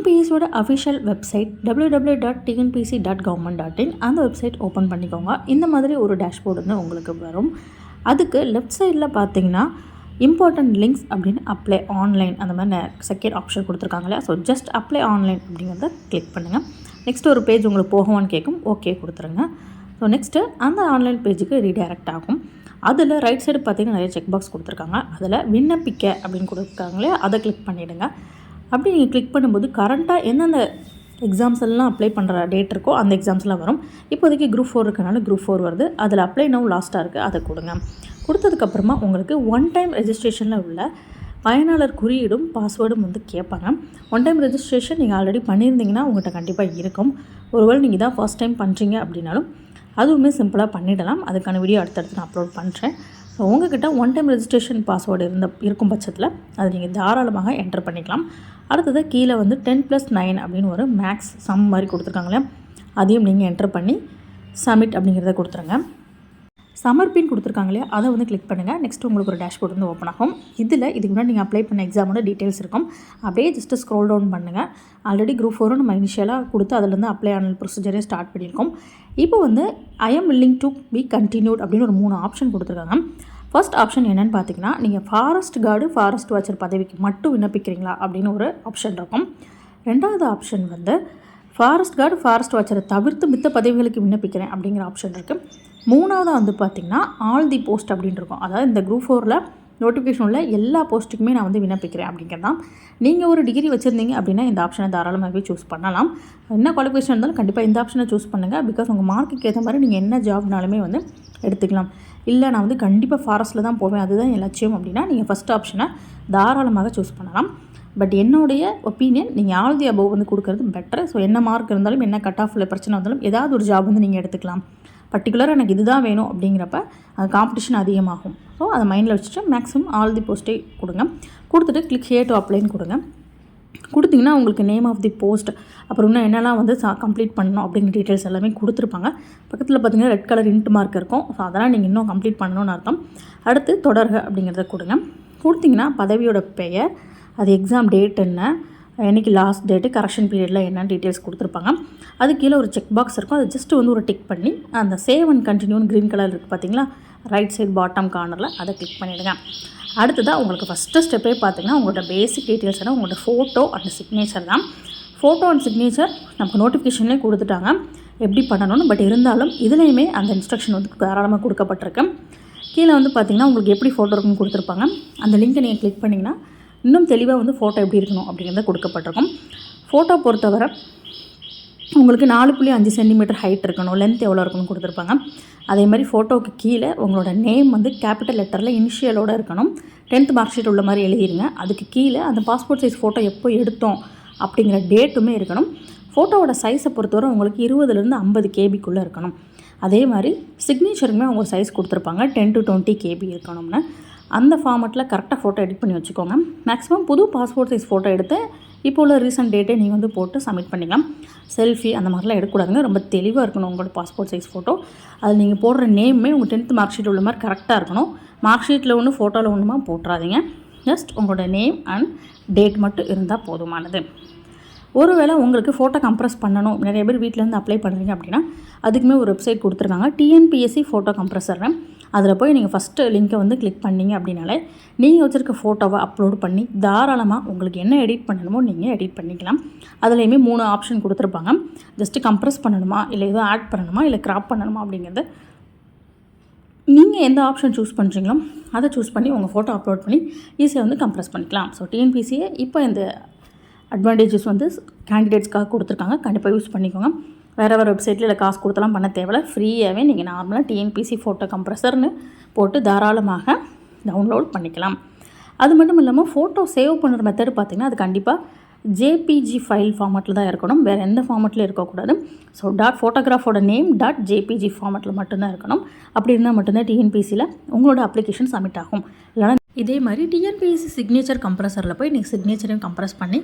டிஎன்பிஎஸ்சியோட official website W W dot TNPC dot government dot in அந்த website open பண்ணிக்கோங்க. இந்த மாதிரி ஒரு டேஷ்போர்டு வந்து உங்களுக்கு வரும். அதுக்கு லெஃப்ட் சைடில் பார்த்தீங்கன்னா இம்பார்ட்டன்ட் லிங்க்ஸ் அப்படின்னு அப்ளை ஆன்லைன் அந்த மாதிரி செகண்ட் ஆப்ஷன் கொடுத்துருக்காங்களே ஸோ ஜஸ்ட் அப்ளை ஆன்லைன் அப்படிங்கிறத கிளிக் பண்ணுங்கள் நெக்ஸ்ட் ஒரு பேஜ் உங்களுக்கு போகுமான்னு கேட்கும் ஓகே கொடுத்துருங்க. ஸோ நெக்ஸ்ட்டு அந்த ஆன்லைன் பேஜுக்கு ரீடைரக்ட் ஆகும். அதில் ரைட் சைடு பார்த்தீங்கன்னா நிறைய செக் பாக்ஸ் கொடுத்துருக்காங்க. அதில் விண்ணப்பிக்க அப்படின்னு கொடுத்துருக்காங்களே அதை கிளிக் பண்ணிவிடுங்க அப்படி நீங்கள் கிளிக் பண்ணும்போது கரண்ட்டாக எந்தெந்த எக்ஸாம்ஸ் எல்லாம் அப்ளை பண்ணுற டேட் இருக்கோ அந்த எக்ஸாம்ஸ்லாம் வரும். இப்போதைக்கு குரூப் ஃபோர் இருக்கனால குரூப் ஃபோர் வருது. அதில் அப்ளை நவ் லாஸ்ட்டாக இருக்குது அதை கொடுங்க. கொடுத்ததுக்கப்புறமா உங்களுக்கு ஒன் டைம் ரெஜிஸ்ட்ரேஷனில் உள்ள பயனாளர் குறியீடும் பாஸ்வேர்டும் வந்து கேட்பாங்க ஒன் டைம் ரெஜிஸ்ட்ரேஷன் நீங்கள் ஆல்ரெடி பண்ணியிருந்தீங்கன்னா உங்கள்கிட்ட கண்டிப்பாக இருக்கும். ஒருவேளை நீங்கள் தான் ஃபஸ்ட் டைம் பண்ணுறீங்க அப்படின்னாலும் அதுவுமே சிம்பிளாக பண்ணிடலாம். அதுக்கான வீடியோ அடுத்தடுத்து நான் அப்லோட் பண்ணுறேன் ஸோ உங்ககிட்ட ஒன் டைம் ரெஜிஸ்ட்ரேஷன் பாஸ்வேர்டு இருந்த இருக்கும் பட்சத்தில் அதை நீங்கள் தாராளமாக என்டர் பண்ணிக்கலாம். அடுத்தது கீழே வந்து டென் ப்ளஸ் நைன் அப்படின்னு ஒரு மேக்ஸ் சம் மாதிரி கொடுத்துருக்காங்களே அதையும் நீங்கள் என்டர் பண்ணி சப்மிட் அப்படிங்கிறத கொடுத்துருங்க. சமர்ப்பின் பின் கொடுத்துருக்காங்களே அதை வந்து கிளிக் பண்ணுங்கள் நெக்ஸ்ட் உங்களுக்கு ஒரு டேஷ்போர்ட் வந்து ஓப்பன் ஆகும். இதில் இதுக்கு முன்னாடி நீங்கள் அப்ளை பண்ண எக்ஸாமோட டீட்டெயில்ஸ் இருக்கும். அப்படியே ஜஸ்ட்டு ஸ்க்ரோல் டவுன் பண்ணுங்கள் ஆல்ரெடி குரூப் ஃபோரும் நம்ம இனிஷியலாக கொடுத்து அதுலேருந்து அப்ளை ஆன ப்ரொசீஜரே ஸ்டார்ட் பண்ணியிருக்கோம். இப்போ வந்து I am willing to be continued அப்படின்னு ஒரு மூணு ஆப்ஷன் கொடுத்துருக்காங்க. ஃபர்ஸ்ட் ஆப்ஷன் என்னென்னு பார்த்தீங்கன்னா நீங்கள் ஃபாரஸ்ட் கார்டு ஃபாரஸ்ட் வாட்சர் பதவிக்கு மட்டும் விண்ணப்பிக்கிறீங்களா அப்படின்னு ஒரு ஆப்ஷன் இருக்கும். ரெண்டாவது ஆப்ஷன் வந்து ஃபாரஸ்ட் கார்டு ஃபாரஸ்ட் வாட்சரை தவிர்த்து மித்த பதவிகளுக்கு விண்ணப்பிக்கிறேன் அப்படிங்கிற ஆப்ஷன் இருக்குது மூணாவது வந்து பார்த்திங்கன்னா ஆல் தி போஸ்ட் அப்படின்னு இருக்கும். அதாவது இந்த குரூப் ஃபோரில் நோட்டிஃபிகேஷன் உள்ள எல்லா போஸ்ட்டுக்குமே நான் வந்து விண்ணப்பிக்கிறேன் அப்படிங்கிறது தான். நீங்கள் ஒரு டிகிரி வச்சுருந்தீங்க அப்படின்னா இந்த ஆப்ஷனை தாராளமாகவே சூஸ் பண்ணலாம். என்ன குவாலிஃபிகேஷன் இருந்தாலும் கண்டிப்பாக இந்த ஆப்ஷனை சூஸ் பண்ணுங்கள் பிகாஸ் உங்கள் மார்க்குக்கு ஏற்ற மாதிரி நீங்கள் என்ன ஜாப்னாலுமே வந்து எடுத்துக்கலாம். இல்லை நான் வந்து கண்டிப்பாக ஃபாரஸ்ட்டில் தான் போவேன். அதுதான் என் லட்சியம் அப்படின்னா நீங்கள் ஃபஸ்ட் ஆப்ஷனை தாராளமாக சூஸ் பண்ணலாம். பட் என்னுடைய ஒப்பீனியன் நீங்கள் ஆல் தி அபவ் வந்து கொடுக்குறது பெட்டர் ஸோ என்ன மார்க் இருந்தாலும் என்ன கட் ஆஃபில் பிரச்சனை இருந்தாலும் ஏதாவது ஒரு ஜாப் வந்து நீங்கள் எடுத்துக்கலாம். பர்டிகுலராக எனக்கு இதுதான் வேணும் அப்படிங்கிறப்ப அது காம்படிஷன் அதிகமாகும். ஸோ அதை மைண்டில் வச்சுட்டு மேக்ஸிமம் ஆல் தி போஸ்ட்டே கொடுங்க. கொடுத்துட்டு கிளிக் ஹியர் டு அப்ளைன்னு கொடுங்க. கொடுத்தீங்கன்னா உங்களுக்கு நேம் ஆஃப் தி போஸ்ட் அப்புறம் இன்னும் என்னெல்லாம் வந்து சா கம்ப்ளீட் பண்ணணும் அப்படிங்கிற டீட்டெயில்ஸ் எல்லாமே கொடுத்துருப்பாங்க. பக்கத்தில் பார்த்தீங்கன்னா ரெட் கலர் இன்ட் மார்க் இருக்கும். ஸோ அதெல்லாம் நீங்கள் இன்னும் கம்ப்ளீட் பண்ணணும்னு அர்த்தம். அடுத்து தொடர்க அப்படிங்கிறத கொடுங்க. கொடுத்தீங்கன்னா பதவியோட பெயர் அது எக்ஸாம் டேட் என்ன என்றைக்கு லாஸ்ட் டேட்டு கரெக்ஷன் பீரியடில் என்னென்னு டீட்டெயில்ஸ் கொடுத்துருப்பாங்க. அது கீழே ஒரு செக் பாக்ஸ் இருக்கும். அது ஜஸ்ட் வந்து ஒரு டிக் பண்ணி அந்த சேவ் அண்ட் கண்டினியூன்னு க்ரீன் கலர் இருக்குது பார்த்தீங்களா ரைட் சைட் பாட்டம் கார்னரில் அதை கிளிக் பண்ணிவிடுங்க அடுத்ததாக உங்களுக்கு ஃபஸ்ட்டு ஸ்டெப்பே பார்த்தீங்கன்னா உங்களோட பேசிக் டீட்டெயில்ஸ் எல்லாம் உங்களோட ஃபோட்டோ அண்ட் சிக்னேச்சர் தான். ஃபோட்டோ அண்ட் சிக்னேச்சர் நமக்கு நோட்டிஃபிகேஷன்லேயே கொடுத்துட்டாங்க. எப்படி பண்ணணும்னு பட் இருந்தாலும் இதுலேயுமே அந்த இன்ஸ்ட்ரக்ஷன் வந்து தாராளமாக கொடுக்கப்பட்டிருக்கு. கீழே வந்து பார்த்திங்கன்னா உங்களுக்கு எப்படி ஃபோட்டோ இருக்குன்னு கொடுத்துருப்பாங்க. அந்த லிங்க்கை நீங்கள் கிளிக் பண்ணிங்கன்னா இன்னும் தெளிவாக வந்து ஃபோட்டோ எப்படி இருக்கணும் அப்படிங்கிறத கொடுக்கப்பட்டிருக்கும். ஃபோட்டோ பொறுத்தவரை உங்களுக்கு நாலு புள்ளி அஞ்சு சென்டிமீட்டர் ஹைட் இருக்கணும் லென்த் எவ்வளோ இருக்கணும் கொடுத்துருப்பாங்க. அதே மாதிரி ஃபோட்டோவுக்கு கீழே உங்களோட நேம் வந்து கேபிட்டல் லெட்டரில் இனிஷியலோடு இருக்கணும். டென்த் மார்க் ஷீட் உள்ள மாதிரி எழுதிருங்க. அதுக்கு கீழே அந்த பாஸ்போர்ட் சைஸ் ஃபோட்டோ எப்போ எடுத்தோம் அப்படிங்கிற டேட்டுமே இருக்கணும். ஃபோட்டோவோட சைஸை பொறுத்தவரை உங்களுக்கு இருபதுலேருந்து ஐம்பது கேபிக்குள்ளே இருக்கணும். அதே மாதிரி சிக்னேச்சருக்குமே அவங்க சைஸ் கொடுத்துருப்பாங்க. டென் டு டுவெண்ட்டி கேபி இருக்கணும்னு. அந்த ஃபார்மெட்டில் கரெக்டாக ஃபோட்டோ எடிட் பண்ணி வச்சுக்கோங்க. மேக்ஸிமம் புது பாஸ்போர்ட் சைஸ் ஃபோட்டோ எடுத்து இப்போ உள்ள ரீசெண்ட் டேட்டே நீங்கள் வந்து போட்டு சப்மிட் பண்ணிக்கலாம். செல்ஃபி அந்த மாதிரிலாம் எடுக்கக்கூடாதுங்க. ரொம்ப தெளிவாக இருக்கணும் உங்களோட பாஸ்போர்ட் சைஸ் ஃபோட்டோ அது நீங்கள் போடுற நேமே உங்கள் டென்த்து மார்க் ஷீட் உள்ள மாதிரி கரெக்டாக இருக்கணும். மார்க் ஷீட்டில் ஒன்று ஃபோட்டோவில் ஒன்றுமா போட்டுறாதீங்க. ஜஸ்ட் உங்களோட நேம் அண்ட் டேட் மட்டும் இருந்தால் போதுமானது. ஒருவேளை உங்களுக்கு ஃபோட்டோ கம்ப்ரஸ் பண்ணணும். நிறைய பேர் வீட்டிலேருந்து அப்ளை பண்ணுறீங்க அப்படின்னா அதுக்குமே ஒரு வெப்சைட் கொடுத்துருக்காங்க. டிஎன்பிஎஸ்சி ஃபோட்டோ கம்ப்ரஸர் அதில் போய் நீங்கள் ஃபஸ்ட்டு லிங்க்கை வந்து கிளிக் பண்ணிங்க அப்படின்னாலே நீங்கள் வச்சுருக்க ஃபோட்டோவை அப்லோட் பண்ணி தாராளமாக உங்களுக்கு என்ன எடிட் பண்ணணுமோ நீங்கள் எடிட் பண்ணிக்கலாம். அதுலேயுமே மூணு ஆப்ஷன் கொடுத்துருப்பாங்க. ஜஸ்ட்டு கம்ப்ரஸ் பண்ணணுமா? இல்லை எதுவும் ஆட் பண்ணணுமா? இல்லை க்ராப் பண்ணணுமா? அப்படிங்கிறது நீங்கள் எந்த ஆப்ஷன் சூஸ் பண்ணுறீங்களோ அதை சூஸ் பண்ணி உங்கள் ஃபோட்டோ அப்லோட் பண்ணி ஈஸியாக வந்து கம்ப்ரஸ் பண்ணிக்கலாம். ஸோ டிஎன்பிசியை இப்போ இந்த அட்வான்டேஜஸ் வந்து கேண்டிடேட்ஸ்க்காக கொடுத்துருக்காங்க. கண்டிப்பாக யூஸ் பண்ணிக்கோங்க. வேறு வேறு வெப்சைட்டில் இல்லை காசு கொடுத்தலாம் பண்ண தேவையில்ல. ஃப்ரீயாகவே நீங்கள் நார்மலாக டிஎன்பிசி ஃபோட்டோ கம்ப்ரஸர்னு போட்டு தாராளமாக டவுன்லோட் பண்ணிக்கலாம். அது மட்டும் இல்லாமல் ஃபோட்டோ சேவ் பண்ணுற மெத்தட் பார்த்திங்கன்னா அது கண்டிப்பாக ஜேபிஜி ஃபைல் ஃபார்மெட்டில் தான் இருக்கணும். வேறு எந்த ஃபார்மெட்டில் இருக்கக்கூடாது. ஸோ டாட் ஃபோட்டோகிராஃபோட நேம் டாட் ஜேபிஜி ஃபார்மெட்டில் மட்டும்தான் இருக்கணும். அப்படி இருந்தால் மட்டும்தான் டிஎன்பிசியில் உங்களோட அப்ளிகேஷன் சப்மிட் ஆகும். இல்லைனா இதே மாதிரி டிஎன்பிஎஸ்சி சிக்னேச்சர் கம்ப்ரஸரில் போய் நீங்கள் சிக்னேச்சரையும் கம்ப்ரஸ் பண்ணி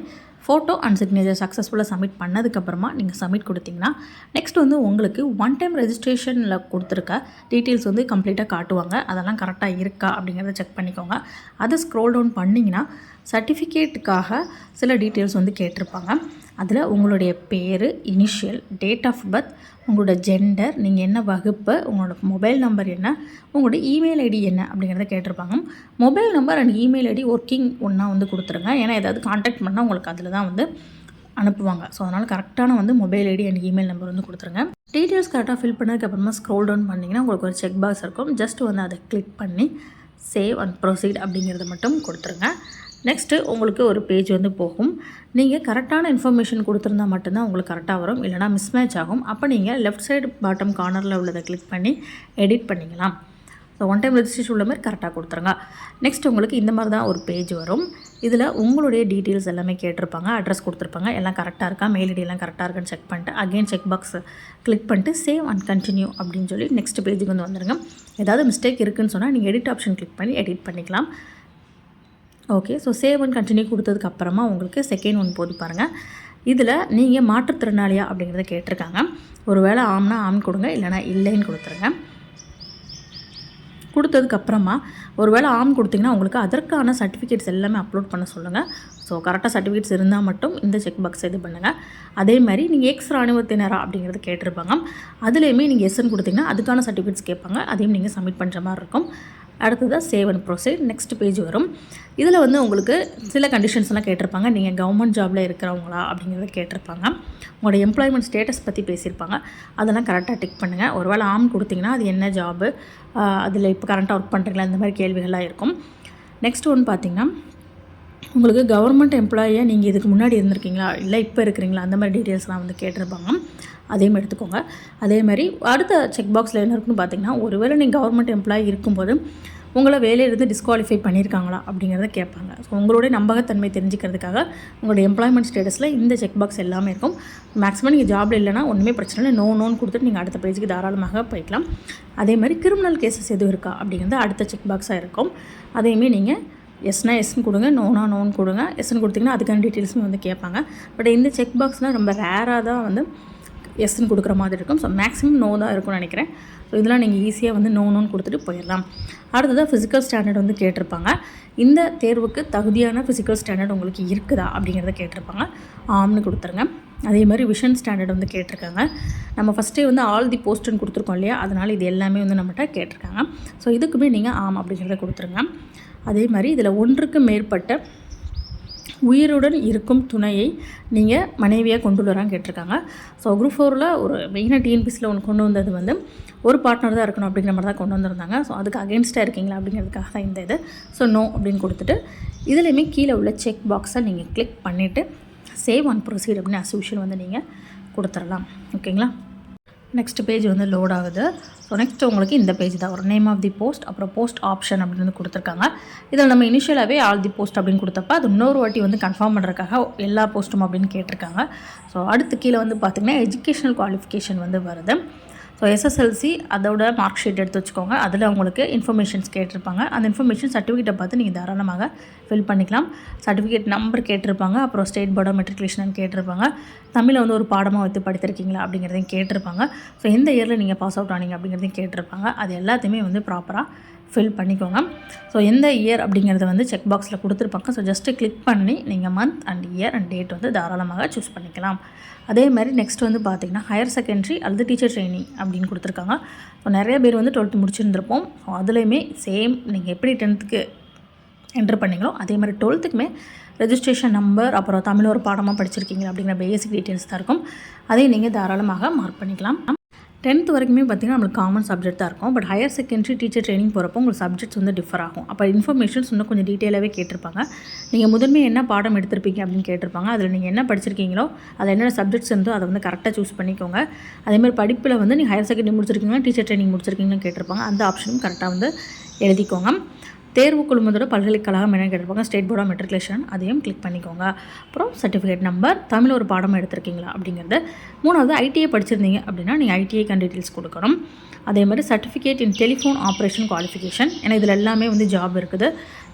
ஃபோட்டோ அண்ட் சிக்னேச்சர் சக்ஸஸ்ஃபுல்லாக சப்மிட் பண்ணதுக்கப்புறமா நீங்கள் சப்மிட் கொடுத்தீங்கன்னா நெக்ஸ்ட் வந்து உங்களுக்கு ஒன் டைம் ரெஜிஸ்ட்ரேஷனில் கொடுத்துருக்க டீட்டெயில்ஸ் வந்து கம்ப்ளீட்டாக காட்டுவாங்க. அதெல்லாம் கரெக்டாக இருக்கா அப்படிங்கிறத செக் பண்ணிக்கோங்க. அதை ஸ்க்ரோல் டவுன் பண்ணிங்கன்னா சர்டிஃபிகேட்டுக்காக சில டீட்டெயில்ஸ் வந்து கேட்டிருப்பாங்க. அதில் உங்களுடைய பேர் இனிஷியல் டேட் ஆஃப் பர்த் உங்களோட ஜெண்டர் நீங்கள் என்ன வகுப்பு உங்களோட மொபைல் நம்பர் என்ன உங்களோட இமெயில் ஐடி என்ன அப்படிங்கிறத கேட்டிருப்பாங்க. Mobile number and email ID working ஒன்றா வந்து கொடுத்துருங்க. ஏன்னா ஏதாவது காண்டாக்ட் பண்ணால் உங்களுக்கு அதில் தான் வந்து அனுப்புவாங்க. ஸோ அதனால் கரெக்டான வந்து mobile ID and email number வந்து கொடுத்துருங்க. டீட்டெயில்ஸ் கரெக்டாக ஃபில் பண்ணதுக்கப்புறமா ஸ்க்ரோல் டவுன் பண்ணிங்கன்னா உங்களுக்கு ஒரு செக் பாக்ஸ் இருக்கும். ஜஸ்ட் வந்து அதை கிளிக் பண்ணி சேவ் அண்ட் ப்ரொசீட் அப்படிங்கிறத மட்டும் கொடுத்துருங்க. நெக்ஸ்ட்டு உங்களுக்கு ஒரு பேஜ் வந்து போகும். நீங்கள் கரெக்டான இன்ஃபர்மேஷன் கொடுத்துருந்தா மட்டும்தான் உங்களுக்கு கரெக்டாக வரும். இல்லைனா மிஸ்மேட்ச் ஆகும். அப்போ நீங்கள் லெஃப்ட் சைடு பாட்டம் கார்னரில் உள்ளதை கிளிக் பண்ணி எடிட் பண்ணிக்கலாம். ஸோ ஒன் டைம் ரெஜிஸ்ட்ரேஷன் உள்ள மாதிரி கரெக்டாக கொடுத்துருங்க. நெக்ஸ்ட் உங்களுக்கு இந்த மாதிரி தான் ஒரு பேஜ் வரும். இதில் உங்களுடைய டீட்டெயில்ஸ் எல்லாமே கேட்டிருப்பாங்க. அட்ரஸ் கொடுத்துருப்பாங்க. எல்லாம் கரெக்டாக இருக்கா? மெயில் ஐடி எல்லாம் கரெக்டாக இருக்கான்னு செக் பண்ணிட்டு அகைன் செக் பாக்ஸ் கிளிக் பண்ணிட்டு சேவ் அண்ட் கண்டினியூ அப்படின்னு சொல்லி நெக்ஸ்ட் பேஜுக்கு வந்து வந்துடுங்க ஏதாவது மிஸ்டேக் இருக்குதுன்னு சொன்னால் நீங்கள் எடிட் ஆப்ஷன் கிளிக் பண்ணி எடிட் பண்ணிக்கலாம். Okay so save and continue கொடுத்ததுக்கு அப்புறமா உங்களுக்கு செகண்ட் ஒன் போது பாருங்கள் இதில் நீங்கள் மாற்றுத்திறனாளியா அப்படிங்கிறத கேட்டிருக்காங்க. ஒரு வேளை ஆம்னா ஆம் கொடுங்க இல்லைனா இல்லைன்னு கொடுத்துருங்க. கொடுத்ததுக்கப்புறமா ஒரு வேளை ஆம் கொடுத்தீங்கன்னா உங்களுக்கு அதற்கான சர்டிஃபிகேட்ஸ் எல்லாமே அப்லோட் பண்ண சொல்லுங்கள் ஸோ கரெக்டாக சர்டிஃபிகேட்ஸ் இருந்தால் மட்டும் இந்த செக் பாக்ஸ் இது பண்ணுங்கள் அதே மாதிரி நீங்கள் எக்ஸ் இராணுவத்தினரா அப்படிங்கிறது கேட்டிருப்பாங்க. அதுலேயுமே நீங்கள் எஸ்என் கொடுத்தீங்கன்னா அதுக்கான சர்டிஃபிகேட்ஸ் கேட்பாங்க. அதையும் நீங்கள் சப்மிட் பண்ணுற மாதிரி இருக்கும். அடுத்ததாக save and proceed next page வரும். இதில் வந்து உங்களுக்கு சில கண்டிஷன்ஸ்லாம் கேட்டிருப்பாங்க. நீங்கள் கவர்மெண்ட் ஜாபில் இருக்கிறவங்களா அப்படிங்கிறத கேட்டிருப்பாங்க. உங்களோட எம்ப்ளாய்மெண்ட் ஸ்டேட்டஸ் பற்றி பேசியிருப்பாங்க. அதெல்லாம் கரெக்டாக டிக் பண்ணுங்கள் ஒரு வேளை ஆம் கொடுத்தீங்கன்னா அது என்ன ஜாபு அதில் இப்போ கரண்ட்டாக ஒர்க் பண்ணுறீங்களா இந்த மாதிரி கேள்விகள்லாம் இருக்கும். நெக்ஸ்ட் ஒன்று பார்த்தீங்கன்னா உங்களுக்கு கவர்மெண்ட் எம்ப்ளாயியாக நீங்கள் இதுக்கு முன்னாடி இருந்திருக்கீங்களா? இல்லை இப்போ இருக்கிறீங்களா? அந்த மாதிரி டீட்டெயில்ஸ்லாம் வந்து கேட்டிருப்பாங்க. அதையும் எடுத்துக்கோங்க. அதே மாதிரி அடுத்த செக் பாக்ஸில் என்ன இருக்குன்னு பார்த்தீங்கன்னா ஒருவேளை நீங்கள் கவர்மெண்ட் எம்ப்ளாயி இருக்கும்போது உங்களை வேலையிலிருந்து டிஸ்குவாலிஃபை பண்ணியிருக்காங்களா அப்படிங்கிறத கேட்பாங்க. ஸோ உங்களுடைய நம்பகத்தன்மை தெரிஞ்சுக்கிறதுக்காக உங்களோட எம்ப்ளாய்மெண்ட் ஸ்டேட்டஸில் இந்த செக் பாக்ஸ் எல்லாமே இருக்கும். மேக்ஸிமம் நீங்கள் ஜாப்ல இல்லைனா ஒன்றுமே பிரச்சனை இல்லை. நோ நோன் கொடுத்துட்டு நீங்கள் அடுத்த பேஜுக்கு தாராளமாக போய்க்கலாம். அதே மாதிரி கிரிமினல் கேசஸ் எதுவும் இருக்கா அப்படிங்கிறது அடுத்த செக் பாக்ஸாக இருக்கும். அதையுமே நீங்கள் எஸ்னா எஸ்ன்னு கொடுங்க நோனா நோன் கொடுங்க. எஸ்ன்னு கொடுத்தீங்கன்னா அதுக்கான டீட்டெயில்ஸுமே வந்து கேட்பாங்க. பட் இந்த செக் பாக்ஸ்னால் ரொம்ப ரேராக தான் வந்து எஸ்ன்னு கொடுக்குற மாதிரி இருக்கும். ஸோ மேக்ஸிமம் நோ தான் இருக்கும்னு நினைக்கிறேன். ஸோ இதெல்லாம் நீங்கள் ஈஸியாக வந்து நோ நோன்னு கொடுத்துட்டு போயிடலாம். அடுத்ததாக ஃபிசிக்கல் ஸ்டாண்டர்ட் வந்து கேட்டிருப்பாங்க. இந்த தேர்வுக்கு தகுதியான ஃபிசிக்கல் ஸ்டாண்டர்ட் உங்களுக்கு இருக்குதா அப்படிங்கிறத கேட்டிருப்பாங்க. ஆம்னு கொடுத்துருங்க. அதே மாதிரி விஷன் ஸ்டாண்டர்ட் வந்து கேட்டிருக்காங்க. நம்ம ஃபஸ்ட்டே வந்து ஆல் தி போஸ்ட்டுன்னு கொடுத்துருக்கோம் இல்லையா? அதனால் இது எல்லாமே வந்து நம்மகிட்ட கேட்டிருக்காங்க. ஸோ இதுக்குமே நீங்கள் ஆம் அப்படிங்கிறத கொடுத்துருங்க. அதே மாதிரி இதில் ஒன்றுக்கு மேற்பட்ட உயிருடன் இருக்கும் துணையை நீங்கள் மனைவியாக கொண்டு வரான்னு கேட்டிருக்காங்க. ஸோ குரூப் ஃபோரில் ஒரு மெயினாக டிஎன்பிசியில் ஒன்று கொண்டு வந்தது வந்து ஒரு பார்ட்னர் தான் இருக்கணும் அப்படிங்கிற மாதிரி தான் கொண்டு வந்திருந்தாங்க. ஸோ அதுக்கு அகேன்ஸ்டாக இருக்கீங்களா அப்படிங்கிறதுக்காக தான் இந்த இது. ஸோ நோ அப்படின்னு கொடுத்துட்டு இதுலேயுமே கீழே உள்ள செக் பாக்ஸை நீங்கள் கிளிக் பண்ணிவிட்டு சேவ் ஆன் ப்ரொசீட் அப்படின்னு அசோஷியல் வந்து நீங்கள் கொடுத்துடலாம். ஓகேங்களா நெக்ஸ்ட் பேஜ் வந்து லோட் ஆகுது. ஸோ நெக்ஸ்ட் உங்களுக்கு இந்த பேஜ் தான். ஒரு நேம் ஆஃப் தி போஸ்ட் அப்புறம் போஸ்ட் ஆப்ஷன் அப்படின்னு வந்து கொடுத்துருக்காங்க. இதில் நம்ம இனிஷியலாகவே ஆல் தி போஸ்ட் அப்படின்னு கொடுத்தப்ப அது இன்னொரு வாட்டி வந்து கன்ஃபார்ம் பண்ணுறதுக்காக எல்லா போஸ்ட்டும் அப்படின்னு கேட்டிருக்காங்க. ஸோ அடுத்து கீழே வந்து பார்த்திங்கன்னா எஜுகேஷனல் குவாலிஃபிகேஷன் வந்து வருது. ஸோ எஸ்எஸ்எல்சி அதோட மார்க் ஷீட் எடுத்து வச்சுக்கோங்க. அதில் உங்களுக்கு இன்ஃபர்மேஷன்ஸ் கேட்டிருப்பாங்க. அந்த இன்ஃபர்மேஷன் சர்டிஃபிகேட்டை பார்த்து நீங்கள் தாராளமாக ஃபில் பண்ணிக்கலாம். சர்டிஃபிகேட் நம்பர் கேட்டிருப்பாங்க. அப்புறம் ஸ்டேட் போர்ட் ஆஃப் மெட்ரிகுலேஷன் கேட்டிருப்பாங்க. தமிழை வந்து ஒரு பாடமாக வைத்து படித்திருக்கீங்களா அப்படிங்கிறதையும் கேட்டிருப்பாங்க. ஸோ எந்த இயரில் நீங்கள் பாஸ் அவுட் ஆனீங்க அப்படிங்கிறதையும் கேட்டிருப்பாங்க. அது எல்லாத்தையுமே வந்து ப்ராப்பராக ஃபில் பண்ணிக்கோங்க. ஸோ எந்த இயர் அப்படிங்கிறத வந்து செக் பாக்ஸில் கொடுத்துருப்பாங்க ஸோ ஜஸ்ட்டு கிளிக் பண்ணி நீங்கள் month and year and date வந்து தாராளமாக சூஸ் பண்ணிக்கலாம். அதே மாதிரி நெக்ஸ்ட் வந்து பார்த்திங்கன்னா ஹையர் செகண்டரி அல்லது டீச்சர் ட்ரைனிங் அப்படின்னு கொடுத்துருக்காங்க. ஸோ நிறைய பேர் வந்து டுவெல்த்து முடிச்சிருந்துருப்போம். ஸோ அதுலேயுமே சேம் நீங்கள் எப்படி டென்த்துக்கு என்ட்ரு பண்ணீங்களோ அதே மாதிரி டுவெல்த்துக்குமே ரெஜிஸ்ட்ரேஷன் நம்பர் அப்புறம் தமிழ் ஒரு பாடமாக படிச்சிருக்கீங்க அப்படிங்கிற பேசிக் டீட்டெயில்ஸ் தான் இருக்கும். அதையும் நீங்கள் தாராளமாக மார்க் பண்ணிக்கலாம். டென்த் வரைக்குமே பார்த்திங்கன்னா நம்மளுக்கு காமன் சப்ஜெக்ட் தான் இருக்கும். But higher secondary teacher training போகிறப்போ உங்களுக்கு சப்ஜெக்ட்ஸ் வந்து டிஃபர் ஆகும். அப்போ இன்ஃபர்மேஷன்ஸ் இன்னும் கொஞ்சம் டீட்டெயிலாகவே கேட்டிருப்பாங்க. நீங்கள் முதன்மை என்ன பாடம் எடுத்திருப்பீங்க அப்படின்னு கேட்டிருப்பாங்க. அதில் நீங்கள் என்ன படிச்சிருக்கீங்களோ அதில் என்னென்ன சப்ஜெக்ட்ஸ் இருந்தோ அதை வந்து கரெக்டாக சூஸ் பண்ணிக்கோங்க. அதேமாதிரி படிப்பில் வந்து நீங்கள் ஹையர் செகண்டரி முடிச்சிருக்கீங்களா டீச்சர் ட்ரைனிங் முடிச்சிருக்கீங்கன்னு கேட்டிருப்பாங்க. அந்த ஆப்ஷனும் கரெக்டாக வந்து எழுதிக்கோங்க. தேர்வு குழுமத்தோட பல்கலைக்கழகம் என்ன கேட்டிருப்பாங்க ஸ்டேட் போர்ட் ஆஃப் மெட்ரிகுலேஷன் அதையும் கிளிக் பண்ணிக்கோங்க. அப்புறம் சர்டிஃபிகேட் நம்பர் தமிழ் ஒரு பாடம் எடுத்திருக்கீங்களா அப்படிங்கிறது. மூணாவது ஐடிஐ படிச்சிருந்தீங்க அப்படின்னா நீங்கள் ஐடிஐ கன் டீட்டெயில்ஸ் கொடுக்கணும். அதே மாதிரி certificate in telephone operation qualification ஏன்னா இதில் எல்லாமே வந்து ஜாப் இருக்குது.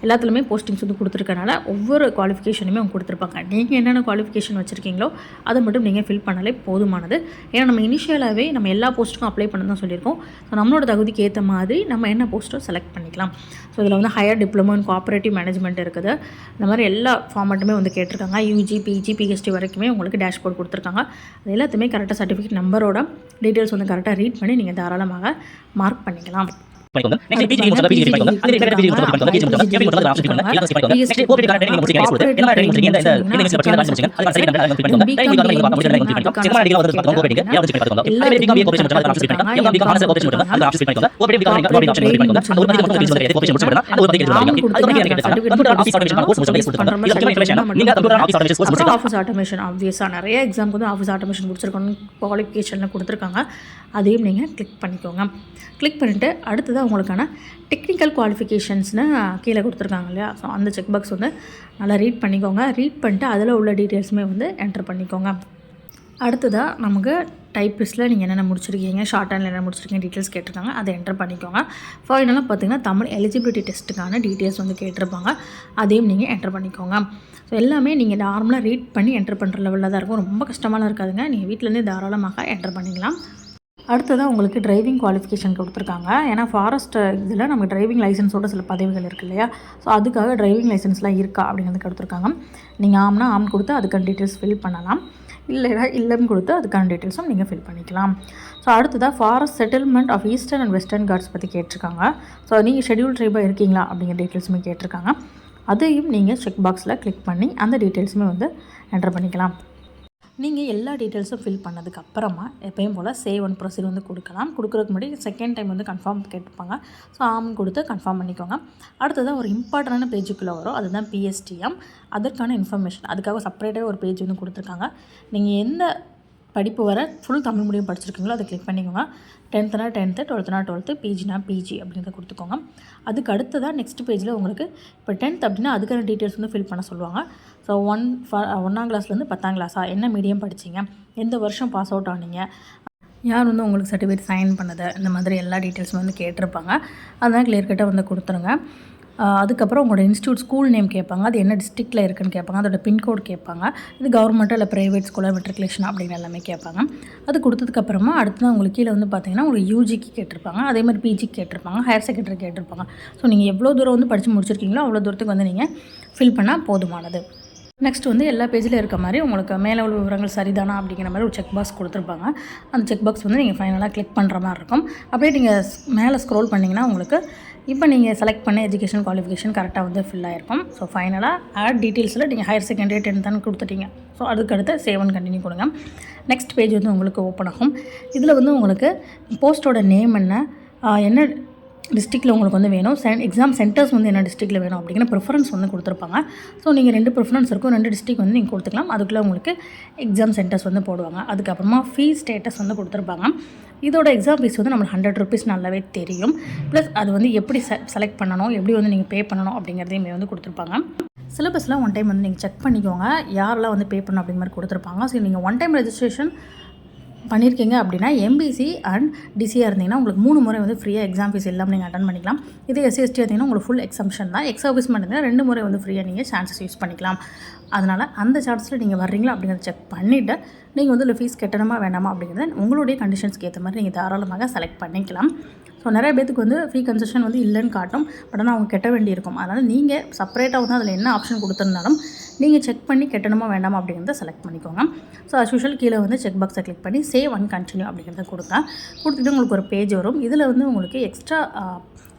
எல்லாத்துலேயுமே போஸ்டிங்ஸ் வந்து கொடுத்துருக்கனால ஒவ்வொரு குவாலிஃபிகேஷனுமே அவங்க கொடுத்துருப்பாங்க. நீங்கள் என்னென்ன குவாலிஃபிகேஷன் வச்சுருக்கீங்களோ அதை மட்டும் நீங்கள் ஃபில் பண்ணாலே போதுமானது. ஏன்னா நம்ம இனிஷியலாகவே நம்ம எல்லா போஸ்ட்டுக்கும் அப்ளை பண்ண தான் சொல்லியிருக்கோம். ஸோ நம்மளோட தகுதிக்கு ஏற்ற மாதிரி நம்ம என்ன போஸ்ட்டோ செலக்ட் பண்ணிக்கலாம். ஸோ இதில் வந்து higher diploma in cooperative management இருக்குது. இந்த மாதிரி எல்லா ஃபார்மேட்டுமே வந்து கேட்டிருக்காங்க. யூஜி பிஜி பிஹெச்டி வரைக்குமே உங்களுக்கு டேஷ்போர்ட் கொடுத்துருக்காங்க. அது எல்லாத்தையுமே கரெக்டாக சர்டிஃபிகேட் நம்பரோட டீட்டெயில்ஸ் வந்து கரெக்டாக ரீட் பண்ணி நீங்கள் தாராளமாக மார்க் பண்ணிக்கலாம். பண்ணிக்கோங்க நெக்ஸ்ட் பிஜி முடிச்சதா பிஜி பண்ணிக்கோங்க பிஜி முடிச்சதா பண்ணிக்கோங்க பிஜி முடிச்சதா முடிச்சதா ஆப்ஷன் பண்ணிக்கோங்க நெக்ஸ்ட் கோபி கார்டு ட்ரைனிங் இந்த இந்த அது சரி நம்ம பண்ணிக்கோங்க ட்ரைனிங் கார்டு நீங்க ட்ரைனிங் பண்ணிக்கோங்க வந்து கோபி அதே கோபி முடிச்சதா ஆப்ஷன் பண்ணிக்கோங்க கோபி முடிச்சதா அந்த ஆப்ஷன் பண்ணிக்கோங்க கோபி கோபி ஆப்ஷன் பண்ணிக்கோங்க அந்த ஒரு பத்தி மட்டும் பிஜி கோபி முடிச்சதா அந்த ஒரு பத்தி அது கம்ப்யூட்டர் ஆஃபீஸ் ஆட்டோமேஷன் கோர்ஸ் முடிச்சதா கொடுத்துருக்காங்க இது இன்ஃபர்மேஷன் நீங்க கம்ப்யூட்டர் ஆட்டோமேஷன் கோர்ஸ் முடிச்சதா ஆட்டோமேஷன் நிறைய எக்ஸாமுக்கு வந்து ஆஃபீஸ் ஆட்டோமேஷன் கொடுத்துருக்கணும் குவாலிஃபிகேஷனில் கொடுத்துருக்காங்க அதையும் நீங்கள் கிளிக் பண்ணிக்கோங்க கிளிக் பண்ணிவிட்டு அடுத்ததாக உங்களுக்கான டெக்னிக்கல் குவாலிஃபிகேஷன்ஸ்னு கீழே கொடுத்துருக்காங்க இல்லையா? ஸோ அந்த செக் பாக்ஸ் வந்து நல்லா ரீட் பண்ணிக்கோங்க. ரீட் பண்ணிட்டு அதில் உள்ள டீட்டெயில்ஸுமே வந்து என்டர் பண்ணிக்கோங்க. அடுத்ததாக நமக்கு டைப்பிஸ்ட்டில் நீங்கள் என்னென்ன முடிச்சிருக்கீங்க ஷார்ட் ஹேண்டில் என்ன முடிச்சிருக்கீங்க டீட்டெயில்ஸ் கேட்டிருக்காங்க அதை என்டர் பண்ணிக்கோங்க. ஃபைனலாக பார்த்தீங்கன்னா தமிழ் எலிஜிபிலிட்டி டெஸ்ட்டுக்கான டீட்டெயில்ஸ் வந்து கேட்டிருப்பாங்க. அதையும் நீங்கள் என்டர் பண்ணிக்கோங்க. ஸோ எல்லாமே நீங்கள் நார்மலாக ரீட் பண்ணி என்டர் பண்ணுற லெவலில் தான் இருக்கும். ரொம்ப கஷ்டமாலாம் இருக்காதுங்க. நீங்கள் வீட்டிலேருந்தே தாராளமாக என்டர் பண்ணிக்கலாம். அடுத்ததாக உங்களுக்கு டிரைவிங் குவாலிஃபிகேஷன் கொடுத்துருக்காங்க. ஏன்னா ஃபாரஸ்ட் இதில் நமக்கு டிரைவிங் லைசன்ஸோட சில பதவிகள் இருக்குது இல்லையா? ஸோ அதுக்காக டிரைவிங் லைசன்ஸ்லாம் இருக்கா அப்படிங்கிறது கொடுத்துருக்காங்க. நீங்கள் ஆம்னா ஆம் கொடுத்து அதுக்கான டீட்டெயில்ஸ் ஃபில் பண்ணலாம். இல்லைனா இல்லைன்னு கொடுத்து அதுக்கான டீட்டெயில்ஸும் நீங்கள் ஃபில் பண்ணிக்கலாம். ஸோ அடுத்ததாக forest settlement of Eastern and Western Ghats பற்றி கேட்டிருக்காங்க. ஸோ நீங்கள் ஷெடியூல் ட்ரைபாக இருக்கீங்களா அப்படிங்கிற டீட்டெயில்ஸுமே கேட்டிருக்காங்க. அதையும் நீங்கள் செக் பாக்ஸில் கிளிக் பண்ணி அந்த டீட்டெயில்ஸுமே வந்து என்டர் பண்ணிக்கலாம். நீங்கள் எல்லா டீட்டெயில்ஸும் ஃபில் பண்ணதுக்கு அப்புறமா எப்பயும் போல் சேவ் அண்ட் ப்ரொசீட் வந்து கொடுக்கலாம். கொடுக்குறதுக்கு முன்னாடி செகண்ட் டைம் வந்து கன்ஃபார்ம் கேட்டுப்பாங்க ஸோ ஆம்னு கொடுத்து கன்ஃபார்ம் பண்ணிக்கோங்க. அடுத்தது ஒரு இம்பார்ட்டண்டான பேஜுக்குள்ளே வரும். அதுதான் பிஎஸ்டிஎம் அதற்கான இன்ஃபர்மேஷன் அதுக்காக செப்பரேட்டாக ஒரு பேஜ் வந்து கொடுத்துருக்காங்க. நீங்கள் எந்த படிப்பு வர ஃபுல் தமிழ் மீடியம் படிச்சிருக்கீங்களோ அதை கிளிக் பண்ணிக்கோங்க. டென்த்துனா டென்த்து டுவெல்த்துனா டுவெல்த்து பிஜினா பிஜி அப்படின்றத கொடுத்துக்கோங்க. அதுக்கு அடுத்ததாக நெக்ஸ்ட் பேஜில் உங்களுக்கு இப்போ டென்த் அப்படின்னா அதுக்கான டீட்டெயில்ஸ் வந்து ஃபில் பண்ண சொல்லுவாங்க. ஸோ uh, ஒன் ஒன்றாம் கிளாஸ்லேருந்து பத்தாம் கிளாஸா என்ன மீடியம் படித்தீங்க எந்த வருஷம் பாஸ் அவுட் ஆனீங்க? யார் வந்து உங்களுக்கு சர்டிஃபிகேட் சைன் பண்ணது? இந்த மாதிரி எல்லா டீட்டெயில்ஸும் வந்து கேட்டிருப்பாங்க. அதெல்லாம் கிளியர் கட்டாக வந்து கொடுத்துருங்க. அதுக்கப்புறம் உங்களோட இன்ஸ்டியூட் ஸ்கூல் நேம் கேட்பாங்க. அது என்ன டிஸ்ட்ரிக்டில் இருக்குன்னு கேட்பாங்க. அதோட பின்கோட் கேட்பாங்க. இது கவர்மெண்ட்டோ இல்லை ப்ரைவேட் ஸ்கூலாக மெட்ரிகுலேஷன் அப்படின்னு எல்லாமே கேட்பாங்க. அது கொடுத்ததுக்கப்புறமா அடுத்து உங்களுக்கு கீழே வந்து பார்த்தீங்கன்னா உங்களுக்கு யூஜிக்கு கேட்டிருப்பாங்க. அதே மாதிரி பிஜிக்கு கேட்டிருப்பாங்க. ஹையர் செகண்டரி கேட்டிருப்பாங்க. ஸோ நீங்கள் எவ்வளோ தூரம் வந்து படித்து முடிச்சிருக்கீங்களோ அவ்வளோ தூரத்துக்கு வந்து நீங்கள் ஃபில் பண்ணால் போதுமானது. நெக்ஸ்ட் வந்து எல்லா பேஜில் இருக்க மாதிரி உங்களுக்கு மேலே உள்ள விவரங்கள் சரிதானா அப்படிங்கிற மாதிரி ஒரு செக் பாக்ஸ் கொடுத்துருப்பாங்க. அந்த செக் பாக்ஸ் வந்து நீங்கள் ஃபைனலாக கிளிக் பண்ணுற மாதிரி இருக்கும். அப்படியே நீங்கள் மேலே ஸ்க்ரோல் பண்ணிங்கன்னா உங்களுக்கு இப்போ நீங்கள் செலக்ட் பண்ண எஜுகேஷன் குவாலிஃபிகேஷன் கரெக்டாக வந்து ஃபில் ஆயிருக்கும். ஸோ ஃபைனலாக ஆட் டீட்டெயில்ஸில் நீங்கள் ஹையர் செகண்டரி டென்த்தானு கொடுத்துட்டீங்க. ஸோ அதுக்கடுத்து சேவன் கண்டினியூ கொடுங்க. நெக்ஸ்ட் பேஜ் வந்து உங்களுக்கு ஓப்பன் ஆகும். இதில் வந்து உங்களுக்கு போஸ்ட்டோட நேம் என்ன என்ன டிஸ்ட்ரிக்டில் உங்களுக்கு வந்து வேணும் சென் எக்ஸாம் சென்டர்ஸ் வந்து என்ன டிஸ்ட்ரிக்டில் வேணும் அப்படிங்கிற ப்ரிஃபரன்ஸ் வந்து கொடுத்துருப்பாங்க. ஸோ நீங்கள் ரெண்டு ப்ரிஃபரன்ஸ் இருக்கும் ரெண்டு டிஸ்ட்ரிக் வந்து நீங்கள் கொடுத்துக்கலாம். அதுக்குள்ளே உங்களுக்கு எக்ஸாம் சென்டர்ஸ் வந்து போடுவாங்க. அதுக்கப்புறமா ஃபீஸ் ஸ்டேட்டஸ் வந்து கொடுத்துருப்பாங்க. இதோட எக்ஸாம் ஃபீஸ் வந்து நம்மளுக்கு ஹண்ட்ரட் ருபீஸ் நல்லாவே தெரியும். ப்ளஸ் அது வந்து எப்படி செ செலக்ட் பண்ணணும் எப்படி வந்து நீங்கள் பே பண்ணணும் அப்படிங்கிறதையுமே வந்து கொடுத்துருப்பாங்க. சிலபஸ்லாம் ஒன் டைம் வந்து நீங்கள் செக் பண்ணிக்கோங்க. யாரெல்லாம் வந்து பே பண்ணணும் அப்படிங்கிற மாதிரி கொடுத்துருப்பாங்க. ஸோ நீங்கள் ஒன் டைம் ரெஜிஸ்ட்ரேஷன் பண்ணியிருக்கீங்க அப்படின்னா எம்பிசி அண்ட் டிசியாக இருந்தீங்கன்னா உங்களுக்கு மூணு முறை வந்து ஃப்ரீயாக எக்ஸாம் ஃபீஸ் இல்லாமல் நீங்கள் அட்டன் பண்ணிக்கலாம். இதே எஸ்சி எஸ்டி இருந்தீங்கன்னா உங்களுக்கு ஃபுல் எக்ஸம்ஷன் தான். எக்ஸ் சர்வீஸ் மட்டும் ரெண்டு முறை வந்து ஃப்ரீயாக நீங்கள் சான்சஸ் யூஸ் பண்ணிக்கலாம். அதனால் அந்த சான்ஸில் நீங்கள் வர்றீங்களா அப்படிங்கிறத செக் பண்ணிவிட்டு நீங்கள் வந்து இல்லை ஃபீஸ் கட்டணுமா வேணாமா அப்படிங்கிறத உங்களுடைய கண்டிஷன்ஸ்க்கு ஏற்ற மாதிரி நீங்கள் தாராளமாக செலக்ட் பண்ணிக்கலாம். ஸோ நிறைய பேத்துக்கு வந்து ஃபீ கன்செஷன் வந்து இல்லைன்னு காட்டும் பட் ஆனால் அவங்க கெட்ட வேண்டியிருக்கும் அதனால் நீங்கள் செப்பரேட்டாக வந்து அதில் என்ன ஆப்ஷன் கொடுத்துருந்தாலும் நீங்கள் செக் பண்ணி கட்டணுமா வேண்டாமா அப்படிங்கிறத செலக்ட் பண்ணிக்கோங்க. ஸோ அஸ் யூஷுவல் கீழே வந்து செக் பாக்ஸை கிளிக் பண்ணி சேவ் அண்ட் கண்டினியூ அப்படிங்கிறத கொடுத்தேன் கொடுத்துட்டு உங்களுக்கு ஒரு பேஜ் வரும். இதில் வந்து உங்களுக்கு எக்ஸ்ட்ரா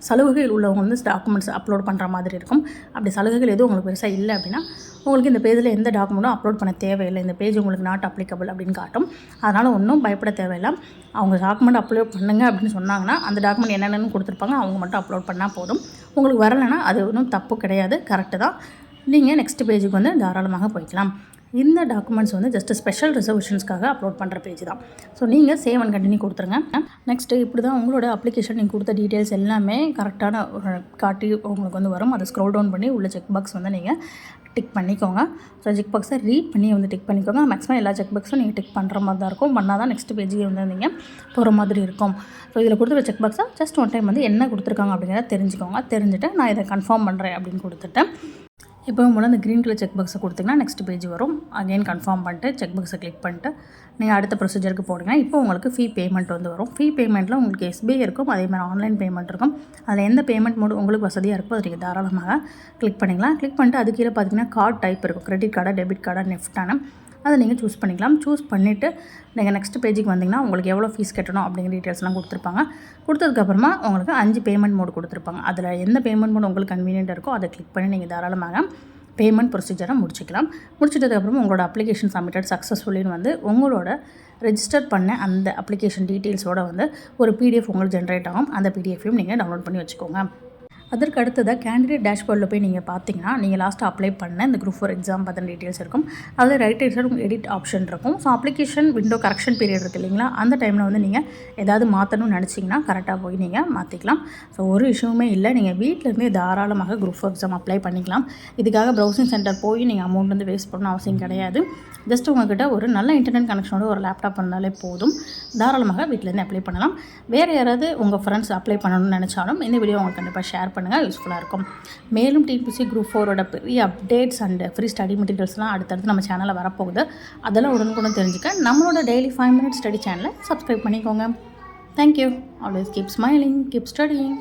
சலுகைகள் உள்ளவங்க வந்து டாக்குமெண்ட்ஸ் அப்லோட் பண்ணுற மாதிரி இருக்கும். அப்படி சலுகைகள் எதுவும் உங்களுக்கு பெருசாக இல்லை அப்படின்னா உங்களுக்கு இந்த பேஜில் எந்த டாக்குமெண்ட்டும் அப்லோட் பண்ண தேவையில்லை. இந்த பேஜ் உங்களுக்கு நாட் அப்ளிகபிள் அப்படின்னு காட்டும். அதனால் ஒன்றும் பயப்பட தேவையில்லை. அவங்க டாக்குமெண்ட் அப்லோட் பண்ணுங்க அப்படின்னு சொன்னாங்கன்னா அந்த டாக்குமெண்ட் என்னென்னு கொடுத்துருப்பாங்க. அவங்க மட்டும் அப்லோட் பண்ணால் போதும். உங்களுக்கு வரலைன்னா அது ஒன்றும் தப்பு கிடையாது. கரெக்டு தான். நீங்கள் நெக்ஸ்ட் பேஜுக்கு வந்து தாராளமாக போய்க்கலாம். இந்த டாக்குமெண்ட்ஸ் வந்து ஜஸ்ட் ஸ்பெஷல் ரிசர்வேஷன்ஸ்க்காக அப்லோட் பண்ணுற பேஜ் தான். ஸோ நீங்கள் சேவ் அண்ட் கண்டினியூ கொடுத்துருங்க. நெக்ஸ்ட்டு இப்படி தான் உங்களோட அப்ளிகேஷன் நீங்கள் கொடுத்த டீட்டெயில்ஸ் எல்லாமே கரெக்டான காட்டி உங்களுக்கு வந்து வரும். அதை ஸ்க்ரோல் டவுன் பண்ணி உள்ள செக் பாக்ஸ் வந்து நீங்கள் டிக் பண்ணிக்கோங்க. ஸோ செக் பாக்ஸை ரீட் பண்ணி வந்து டிக் பண்ணிக்கோங்க. மேக்ஸிமம் எல்லா செக் பாக்ஸும் நீங்கள் டிக் பண்ணுற மாதிரி தான் இருக்கும். பண்ணால் தான் நெக்ஸ்ட் பேஜுக்கு வந்து நீங்கள் போகிற மாதிரி இருக்கும். ஸோ இதில் கொடுத்துருக்க செக் பாக்ஸை ஜஸ்ட் ஒன் டைம் வந்து என்ன கொடுத்துருக்காங்க அப்படிங்கிறத தெரிஞ்சுக்கோங்க. தெரிஞ்சுட்டு நான் இதை கன்ஃபார்ம் பண்ணுறேன் அப்படின்னு கொடுத்துட்டேன் இப்போ மூலம் அந்த க்ரீன் கலர் செக் பாக்ஸை கொடுத்தீங்கன்னா நெக்ஸ்ட் பேஜ் வரும். அகைன் கன்ஃபார்ம் பண்ணிட்டு செக் பாக்ஸை கிளிக் பண்ணிட்டு நீங்கள் அடுத்த ப்ரொசீஜருக்கு போடுங்க இப்போ உங்களுக்கு ஃபீ பேமெண்ட் வந்து வரும். ஃபீ பேமெண்ட்டில் உங்களுக்கு எஸ்பிஐ இருக்கும் அதே மாதிரி ஆன்லைன் பேமெண்ட் இருக்கும். அதில் எந்த பேமெண்ட் மோடு உங்களுக்கு வசதியாக இருக்கோ அதை நீங்கள் தாராளமாக கிளிக் பண்ணிக்கலாம். கிளிக் பண்ணிட்டு அது கீழே பார்த்தீங்கன்னா கார்டு டைப் இருக்கும். கிரெடிட் கார்டாக டெபிட் கார்டாக நெஃப்டான அதை நீங்கள் சூஸ் பண்ணிக்கலாம். சூஸ் பண்ணிவிட்டு நீங்கள் நெக்ஸ்ட் பேஜுக்கு வந்தீங்கன்னா உங்களுக்கு எவ்வளோ ஃபீஸ் கட்டணும் அப்படிங்கிற டீட்டெயில்ஸ்லாம் கொடுத்துருப்பாங்க. கொடுத்ததுக்கப்புறமா உங்களுக்கு அஞ்சு பேமெண்ட் மோடு கொடுத்துருப்பாங்க. அதில் எந்த பேமெண்ட் மோடு உங்களுக்கு கன்வீனியன்ட் இருக்கோ அதை கிளிக் பண்ணி நீங்கள் தாராளமாக பேமெண்ட் ப்ரொசீஜரை முடிச்சுக்கலாம். முடிச்சிட்டதுக்கப்புறமா உங்களோட அப்ளிகேஷன் சப்மிட்டட் சக்ஸஸ்ஃபுல்லின்னு வந்து உங்களோட ரெஜிஸ்டர் பண்ண அந்த அப்ளிகேஷன் டீட்டெயில்ஸோடு வந்து ஒரு பிடிஎஃப் உங்களுக்கு ஜென்ரேட் ஆகும். அந்த பிடிஎஃபையும் நீங்கள் டவுன்லோட் பண்ணி வச்சுக்கோங்க. அதற்கு அடுத்ததாக கேண்டிடேட் டேஷ்போர்டில் போய் நீங்கள் பார்த்தீங்கன்னா நீங்கள் லாஸ்ட்டாக அப்ளை பண்ண இந்த குரூப் ஃபோர் எக்ஸாம் பற்றின டீட்டெயில்ஸ் இருக்கும். அதில் ரைட் சைடு உங்களுக்கு எடிட் ஆப்ஷன் இருக்கும். So application window correction period இருக்குது இல்லைங்களா? அந்த டைமில் வந்து நீங்கள் ஏதாவது மாற்றணும்னு நினச்சிங்கன்னா கரெக்டாக போய் நீங்கள் மாற்றிக்கலாம் ஸோ ஒரு இஷ்யூமே இல்லை. நீங்கள் வீட்டிலேருந்தே தாராளமாக குரூப் ஃபோர் எக்ஸாம் அப்ளை பண்ணிக்கலாம். இதுக்காக ப்ரௌசிங் சென்டர் போய் நீங்கள் அமௌண்ட் வந்து வேஸ்ட் பண்ணணும் அவசியம் கிடையாது. ஜஸ்ட் உங்ககிட்ட ஒரு நல்ல இன்டர்நெட் கனெக்ஷனோட ஒரு லேப்டாப் இருந்தாலே போதும். தாராளமாக வீட்டிலேருந்து அப்ளை பண்ணலாம். வேறு யாராவது உங்கள் ஃப்ரெண்ட்ஸ் அப்ளை பண்ணணும்னு நினச்சாலும் இந்த வீடியோ உங்களுக்கு கண்டிப்பாக ஷேர் பண்ணுங்கள் யூஸ்ஃபுல்லாக இருக்கும். மேலும் டிபிசி குரூப் ஃபோரோட பெரிய அப்டேட்ஸ் அண்ட் ஃப்ரீ ஸ்டடி மெட்டீரியல்ஸ்லாம் அடுத்தடுத்து நம்ம சேனலில் வரப்போகுது. அதெல்லாம் உடனுக்குடன் தெரிஞ்சுக்க. நம்மளோட டெய்லி ஃபைவ் மினிட்ஸ் ஸ்டடி சேனலை சப்ஸ்கிரைப் பண்ணிக்கோங்க. Thank you always keep smiling keep studying